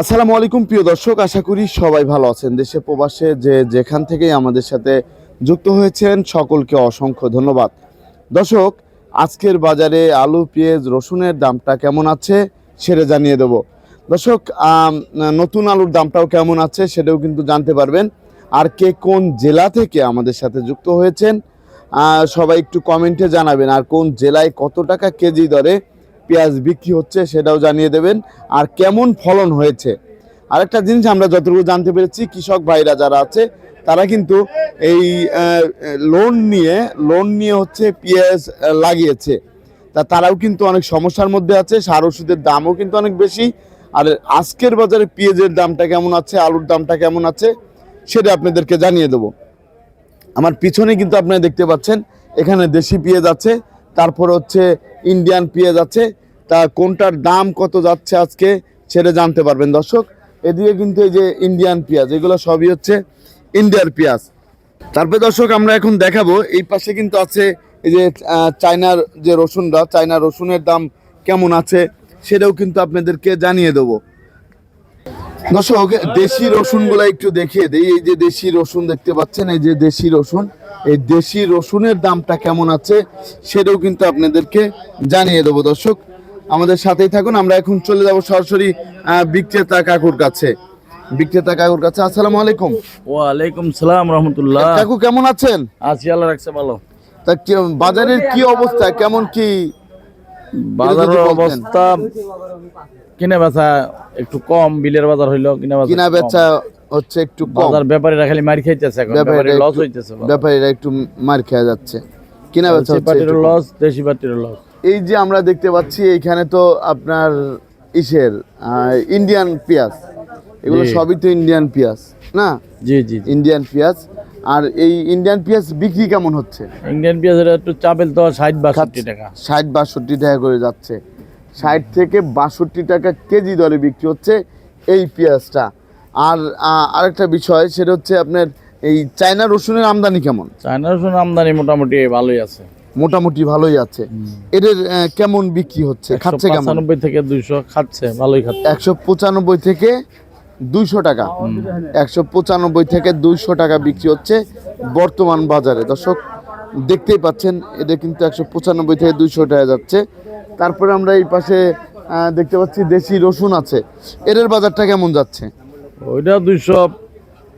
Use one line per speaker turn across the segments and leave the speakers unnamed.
আসসালামু আলাইকুম, প্রিয় দর্শক। আশা করি সবাই ভালো আছেন। দেশে প্রবাসে যে যেখান থেকেই আমাদের সাথে যুক্ত হয়েছেন, সকলকে অসংখ্য ধন্যবাদ। দর্শক, আজকের বাজারে আলু, পেঁয়াজ, রসুনের দামটা কেমন আছে সেটা জানিয়ে দেব। দর্শক নতুন আলুর দামটাও কেমন আছে সেটাও কিন্তু জানতে পারবেন। আর কে কোন জেলা থেকে আমাদের সাথে যুক্ত হয়েছেন সবাই একটু কমেন্টে জানাবেন। আর কোন জেলায় কত টাকা কেজি দরে পেঁয়াজ বিক্রি হচ্ছে সেটাও জানিয়ে দেবেন। আর কেমন ফলন হয়েছে? আরেকটা জিনিস আমরা যতটুকু জানতে পেরেছি, কৃষক ভাইরা যারা আছে, তারা কিন্তু এই লোন নিয়ে লোন নিয়ে হচ্ছে পেঁয়াজ লাগিয়েছে। তা তারাও কিন্তু অনেক সমস্যার মধ্যে আছে, সার ওষুধের দামও কিন্তু অনেক বেশি। আর আজকের বাজারে পেঁয়াজের দামটা কেমন আছে, আলুর দামটা কেমন আছে, সেটা আপনাদেরকে জানিয়ে দেবো। আমার পিছনে কিন্তু আপনারা দেখতে পাচ্ছেন, এখানে দেশি পেঁয়াজ আছে, তারপর হচ্ছে ইন্ডিয়ান পেঁয়াজ আছে তা কোনটার দাম কত যাচ্ছে আজকে সেটা জানতে পারবেন। দর্শক, এদিকে কিন্তু এই যে ইন্ডিয়ান পেঁয়াজ, এগুলো সবই হচ্ছে ইন্ডিয়ার পেঁয়াজ। তারপরে দর্শক, আমরা এখন দেখাবো, এই পাশে কিন্তু আছে এই যে চায়নার যে রসুনটা চায়না রসুনের দাম কেমন আছে সেটাও কিন্তু আপনাদেরকে জানিয়ে দেবো। দর্শক, দেশি রসুনগুলো একটু দেখিয়ে দিই। এই যে দেশি রসুন দেখতে পাচ্ছেন, এই যে দেশি রসুন, এই দেশি রসুনের দামটা কেমন আছে সেটাও কিন্তু আপনাদেরকে জানিয়ে দেবো। দর্শক আমাদের সাথেই থাকুন। আমরা এখন চলে যাব সরাসরি বিক্রেতা কাকুর কাছে। বিক্রেতা কাকুর কাছে আসসালামু আলাইকুম।
ওয়ালাইকুম সালাম রহমতুল্লাহ।
কাকু কেমন আছেন?
আছি আল্লাহ রাখছে ভালো।
তা বাজারের কি অবস্থা? কেমন কি?
বাজারের অবস্থা কিনে বেচা একটু কম বিলের বাজার হইল কিনে বেচা
কিনা বেচা হচ্ছে একটু কম।
বাজার ব্যাপারীরা খালি মার খাইতেছে এখন ব্যাপারী লস হইতেছে
ব্যাপারীরা একটু মার খেয়ে যাচ্ছে। কিনা বেচা হচ্ছে
লস দেশি পার্টির লস
এই যে আমরা দেখতে পাচ্ছি এইখানে তো আপনার ইসের ইন্ডিয়ান পেঁয়াজ এগুলো সবই তো ইন্ডিয়ান পেঁয়াজ না?
জি জি
ইন্ডিয়ান পেঁয়াজ আর এই ইন্ডিয়ান পেঁয়াজ বিক্রি কেমন হচ্ছে?
ইন্ডিয়ান পেঁয়াজের একটু চাপেল তো ষাট বাষট্টি টাকা।
ষাট বাষট্টি টাকা করে যাচ্ছে। ষাট থেকে বাষট্টি টাকা কেজি দরে বিক্রি হচ্ছে এই পেঁয়াজটা আর আরেকটা বিষয় সেটা হচ্ছে আপনার এই চায়না রসুনের আমদানি কেমন?
চায়না রসুনের আমদানি মোটামুটি ভালোই আছে।
মোটামুটি ভালোই আছে। এদের কেমন বিক্রি হচ্ছে? খাচ্ছে কেমন?
থেকে দুইশো খাচ্ছে ভালোই খাচ্ছে।
একশো পঁচানব্বই থেকে দুইশো টাকা। একশো পঁচানব্বই থেকে দুইশো টাকা বিক্রি হচ্ছে বর্তমান বাজারে। দর্শক দেখতেই পাচ্ছেন এটা কিন্তু একশো পঁচানব্বই থেকে দুইশো টাকা যাচ্ছে। তারপরে আমরা এই পাশে দেখতে পাচ্ছি দেশি রসুন আছে। এদের বাজারটা কেমন যাচ্ছে?
ওইটা দুইশো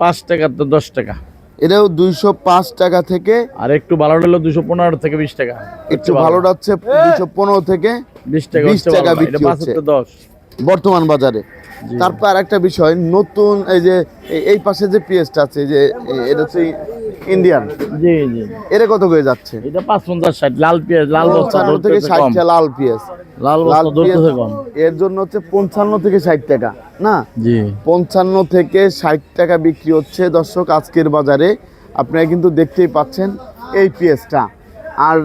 পাঁচ টাকা তো দশ টাকা।
এটাও দুইশো পাঁচ টাকা থেকে।
আর একটু ভালো হলো দুইশো পনেরো থেকে বিশ টাকা।
একটু ভালো। হচ্ছে দুইশো পনেরো থেকে
বিশ টাকা বিশ
টাকা। বিক্রি হচ্ছে।
দশ।
বর্তমান বাজারে। তারপর আরেকটা বিষয় নতুন এই যে এই- পাশে যে পেঁয়াজটা আছে যে এটা হচ্ছে ইন্ডিয়ান
জি জি।
এর কত করে যাচ্ছে?
এটা পাঁচ পঞ্চাশ ষাট লাল পেঁয়াজ লাল বস্তা
থেকে
ধরতেছে কম।
লাল পেঁয়াজ।
লাল বস্তা কম।
এর জন্য হচ্ছে পঞ্চান্ন থেকে ষাট টাকা না?
জি।
পঞ্চান্ন থেকে ষাট টাকা বিক্রি হচ্ছে। দর্শক আজকের বাজারে আপনারা কিন্তু দেখতেই পাচ্ছেন এই পেঁয়াজটা। আর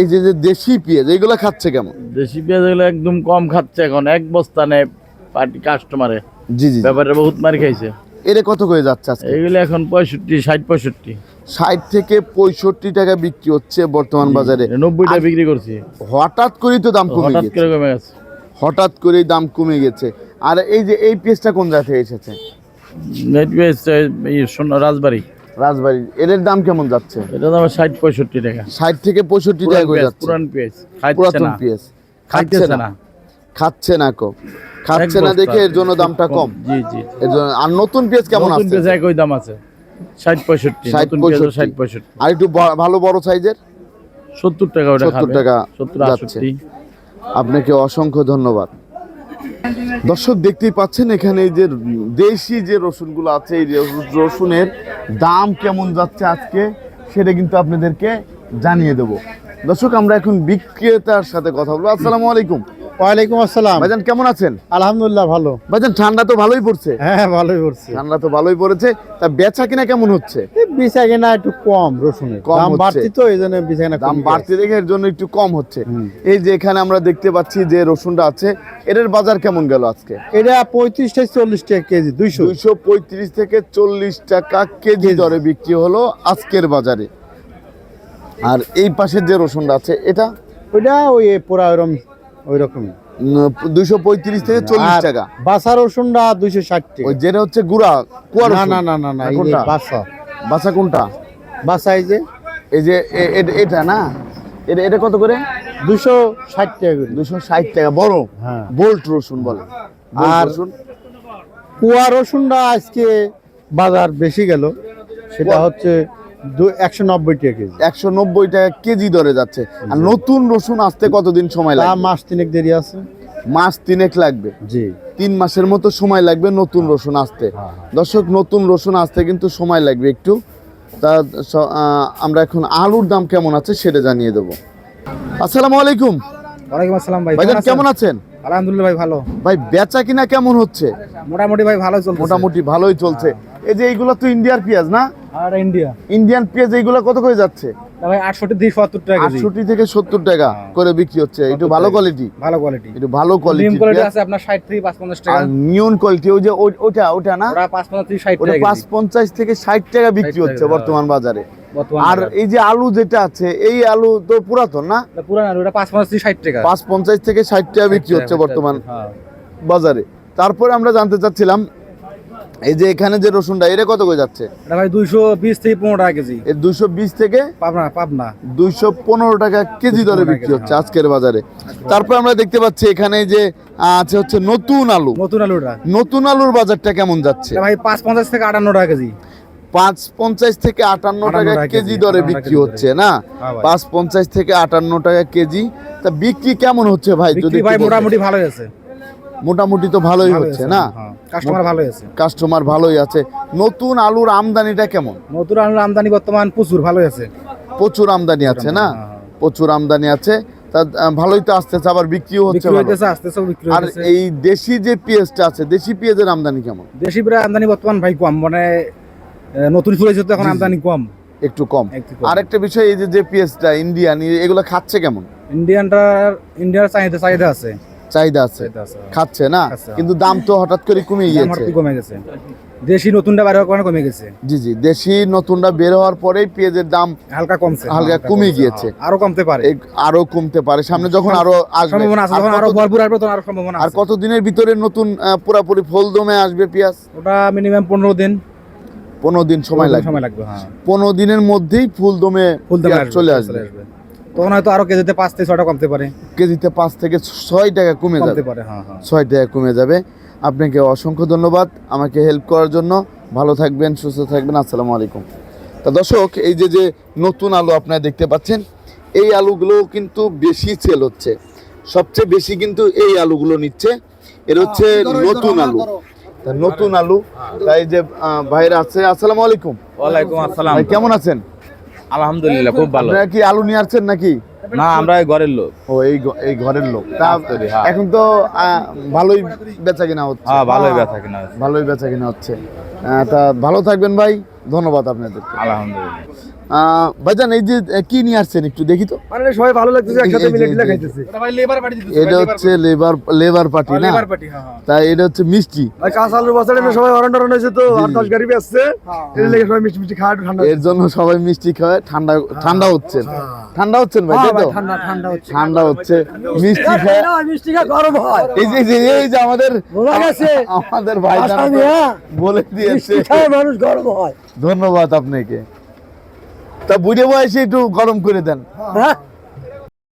এই যে যে দেশি পেঁয়াজ এইগুলো খাচ্ছে কেমন?
দেশি পেঁয়াজ এগুলো একদম কম খাচ্ছে এখন। এক বস্তা নেয় পার্টি কাস্টমারে।
জি জি
ব্যাপারে বহুত মার খাইছে।
এর কত করে যাচ্ছে আজকে?
এইগুলো এখন পঁয়ষট্টি ষাট পঁয়ষট্টি।
ষাট থেকে পঁয়ষট্টি টাকা বিক্রি হচ্ছে বর্তমান বাজারে।
নব্বইটা বিক্রি করছি।
হঠাৎ করেই তো দাম কমে গেছে।
কমে গেছে।
হঠাৎ করেই দাম কমে গেছে। আর এই যে এই পেঁয়াজটা কোন জায়গা থেকে এসেছে?
রাজবাড়ি।
রাজবাড়ির এর দাম কেমন যাচ্ছে?
এটা দাম ষাট পঁয়ষট্টি টাকা।
ষাট থেকে পঁয়ষট্টি টাকা করে যাচ্ছে।
পুরান পেঁয়াজ।
পুরাতন পেঁয়াজ। খাচ্ছে
খাইতেছে
না। খাচ্ছে না কো খাচ্ছে না দেখে এর জন্য দামটা কম।
জি জি।
এর জন্য আর নতুন পেঁয়াজ কেমন
নতুন
আছে?
পেঁয়াজ একই দাম আছে। ষাট পঁয়ষট্টি
60
নতুন পেঁয়াজ
65 আর একটু ভালো বড় সাইজের?
সত্তর টাকা ওটা
70 টাকা
সত্তর
যাচ্ছে।
আটষট্টি
আপনাকে অসংখ্য ধন্যবাদ। দর্শক দেখতেই পাচ্ছেন এখানে এই যে দেশি যে রসুনগুলো আছে এই রসুন- রসুনের দাম কেমন যাচ্ছে আজকে সেটা কিন্তু আপনাদেরকে জানিয়ে দেব। দর্শক আমরা এখন বিক্রেতার সাথে কথা বলব। আসসালামু আলাইকুম।
ওয়ালাইকুম আসসালাম।
ভাইজান কেমন আছেন?
আলহামদুলিল্লাহ ভালো।
ভাইজান ঠান্ডা তো ভালোই পড়ছে।
হ্যাঁ ভালোই করছি
ঠান্ডা তো ভালোই পড়েছে। তা বেচা কিনা কেমন হচ্ছে?
বিছা কেনা একটু কম রসুনের।
কম
দাম বাড়তি তো এই জন্য বিছা কেনা
দাম বাড়তি দেখে এর জন্য একটু কম হচ্ছে। এই যে এখানে আমরা দেখতে পাচ্ছি যে রসুনটা আছে এটার বাজার কেমন গেল আজকে?
এটা পঁয়ত্রিশ থেকে চল্লিশ টাকা কেজি দুইশো।
দুইশো পঁয়ত্রিশ থেকে চল্লিশ টাকা কেজি দরে বিক্রি হলো আজকের বাজারে। আর এই পাশের যে রসুনটা আছে এটা?
ওইটা ওই পুরা ওইরকম ওই রকমই
দুইশো পঁয়ত্রিশ থেকে চল্লিশ টাকা।
বাসা রসুনটা দুইশো ষাট টাকা।
ওই যেটা হচ্ছে গুড়া কুয়া
না না না না না
কোনটা?
বাসা।
বাসা কোনটা?
বাসা এই যে
এই যে এটা না? এটা এটা কত করে?
দুশো ষাট টাকা করে।
দুশো ষাট টাকা বড়?
হ্যাঁ।
বোল্ট রসুন বলে।
আর- কুয়া রসুনটা আজকে বাজার বেশি গেল। সেটা হচ্ছে একশো নব্বই টাকা কেজি।
একশো নব্বই টাকা কেজি দরে যাচ্ছে। আর নতুন রসুন আসতে কতদিন সময় লাগবে?
মাস তিনেক দেরি আছে।
মাস তিনেক লাগবে।
জি।
তিন মাসের মতো সময় লাগবে নতুন রসুন আসতে।
হ্যাঁ,
দর্শক নতুন রসুন আসতে কিন্তু সময় লাগবে একটু। তা আমরা এখন আলুর দাম কেমন আছে সেটা জানিয়ে দেবো। আসসালামু আলাইকুম।
ওয়ালাইকুম আসসালাম ভাই
ভাইজান
কেমন? আছেন? আলহামদুলিল্লাহ ভাই ভালো।
ভাই বেচা কিনা কেমন হচ্ছে?
মোটামুটি ভাই ভালো চলছে
মোটামুটি ভালোই চলছে। এই যে এইগুলো তো ইন্ডিয়ার পেঁয়াজ না?
আর ইন্ডিয়া
ইন্ডিয়ান পেঁয়াজ এইগুলো কত করে যাচ্ছে?
ভাই টাকা
থেকে সত্তর টাকা করে বিক্রি হচ্ছে। একটু ভালো কোয়ালিটি
ভালো কোয়ালিটি
একটু ভালো কোয়ালিটি
কোয়ালিটি আছে আপনার ষাট থেকে পাঁচ পঞ্চাশ টাকা।
আর নিয়ন কোয়ালিটি ওই যে ওইটা ওটা না
থেকে ষাট
ওটা
টাকা
থেকে বিক্রি হচ্ছে বর্তমান বাজারে। আর এই যে আলু যেটা আছে এই আলু তো পুরাতন না?
পুরান আলু ওটা পাঁচ পঞ্চাশ থেকে ষাট টাকা।
পাঁচ পঞ্চাশ থেকে ষাট টাকা বিক্রি হচ্ছে বর্তমান
হ্যাঁ।
বাজারে। তারপরে আমরা জানতে চাচ্ছিলাম এই যে এখানে যে রসুনটা এটা কত করে যাচ্ছে?
এটা ভাই দুইশো বিশ থেকে পনেরো টাকা কেজি।
এর দুইশো বিশ থেকে
পাবনা পাবনা।
দুইশো পনেরো টাকা কেজি দরে বিক্রি হচ্ছে
হ্যাঁ।
আজকের বাজারে। তারপর আমরা দেখতে পাচ্ছি এখানে যে আছে হচ্ছে নতুন আলু।
নতুন আলুটা।
নতুন আলুর বাজারটা কেমন যাচ্ছে?
ভাই পাঁচ পঞ্চাশ থেকে আটান্ন টাকা কেজি।
পাঁচ পঞ্চাশ থেকে আটান্ন
58
টাকা কেজি দরে বিক্রি হচ্ছে না?
হ্যাঁ।
পাঁচ পঞ্চাশ থেকে আটান্ন টাকা কেজি। তা বিক্রি কেমন হচ্ছে ভাই? যদি
ভাই মোটামুটি ভালো আছে।
মোটামুটি তো ভালোই হচ্ছে না?
কাস্টমার ভালোই আছে।
কাস্টমার ভালোই আছে। নতুন আলুর আমদানিটা কেমন?
নতুন আলুর আমদানি বর্তমান প্রচুর ভালোই আছে।
প্রচুর আমদানি আছে না?
হ্যাঁ, হ্যাঁ।
প্রচুর আমদানি আছে। তা ভালোই তো আসতেছে আবার বিক্রিও হচ্ছে আর এই দেশি যে পেঁয়াজটা আছে দেশি পেঁয়াজের আমদানি কেমন?
দেশি আমদানি বর্তমান ভাই কম মানে নতুন শুরু হয়েছে তো এখন। আমদানি কম।
একটু কম। আরেকটা বিষয় এই যে যে পেঁয়াজটা ইন্ডিয়ান এগুলো খাচ্ছে কেমন?
ইন্ডিয়ানটার ইন্ডিয়ার চাহিদা চাহিদা আছে।
চাহিদা আছে। খাচ্ছে না কিন্তু দাম তো হঠাৎ করে কমে গিয়েছে।
কমে গেছে। দেশি নতুনটা বাইরে কারণে কমে গেছে।
জি জি দেশি নতুনটা বের হওয়ার পরেই পেঁয়াজের দাম
হালকা কমছে
হালকা কমে গিয়েছে।
হ্যাঁ, আরও কমতে পারে।
আরও কমতে পারে। সামনে যখন আরও আসবে
সম্ভাবনা আছে যখন
আরও
ভরপুর আসবে তখন আরও সম্ভাবনা
আর
আছে।
কত দিনের ভিতরে নতুন পুরাপুরি ফল দমে আসবে পেঁয়াজ?
ওটা মিনিমাম পনেরো দিন।
পনেরো দিন সময় লাগবে।
সময় লাগবে হ্যাঁ।
পনেরো দিনের মধ্যেই ফুল দমে চলে আসবে।
তখন হয়তো আরও কেজিতে পাঁচ থেকে ছয়টা কমতে পারে।
কেজিতে পাঁচ থেকে ছয় টাকা কমে যাবে।
পারে হ্যাঁ হ্যাঁ।
ছয় টাকা কমে যাবে। আপনাকে অসংখ্য ধন্যবাদ আমাকে হেল্প করার জন্য। ভালো থাকবেন সুস্থ থাকবেন আসসালামু আলাইকুম। তা দর্শক এই যে যে নতুন আলু আপনারা দেখতে পাচ্ছেন এই আলুগুলো কিন্তু বেশি সেল হচ্ছে। সবচেয়ে বেশি কিন্তু এই আলুগুলো নিচ্ছে। এর হচ্ছে নতুন আলু। তা নতুন আলু। তাই যে ভাইরা আছে আসসালামু আলাইকুম।
ওয়ালাইকুম আসসালাম।
ভাই কেমন আছেন?
আলহামদুলিল্লাহ খুব ভালো।
কি আলু নিয়ে আসছেন নাকি?
না আমরা ঘরের লোক।
ও এই এই ঘরের লোক। তা
হ্যাঁ।
এখন তো ভালোই বেচা কিনা হচ্ছে।
হ্যাঁ ভালোই বেচা কিনা
ভালোই বেচা কিনা হচ্ছে। তা ভালো থাকবেন ভাই। ধন্যবাদ আপনাদের
আলহামদুলিল্লাহ।
ভাইজান এই যে কি নিয়ে আসছেন একটু দেখি তো?
মানে সবাই ভালো লাগতেছে
একসাথে মিলে খাইতেছি। এটা হচ্ছে লেবার লেবার পার্টি না?
পার্টি হ্যাঁ
তাই এটা হচ্ছে মিষ্টি।
ভাই বছর এমনি সবাই অরণ হয়েছে তো আট দশ গাড়ি আসছে এর লেগে সবাই মিষ্টি মিষ্টি খাওয়া ঠান্ডা
এর জন্য সবাই মিষ্টি খায় ঠান্ডা ঠান্ডা হচ্ছেন। ঠান্ডা হচ্ছেন ভাই তাই তো?
ঠান্ডা ঠান্ডা হচ্ছে।
ঠান্ডা হচ্ছে মিষ্টি খায়
মিষ্টি খা গরম হয়।
এই যে এই যে আমাদের
বোঝা গেছে।
আমাদের ভাই
হ্যাঁ।
বলে দিয়েছে।
মানুষ গরম হয়।
ধন্যবাদ আপনাকে। তা বুঝে বয়সে একটু গরম করে দেন।
হ্যাঁ।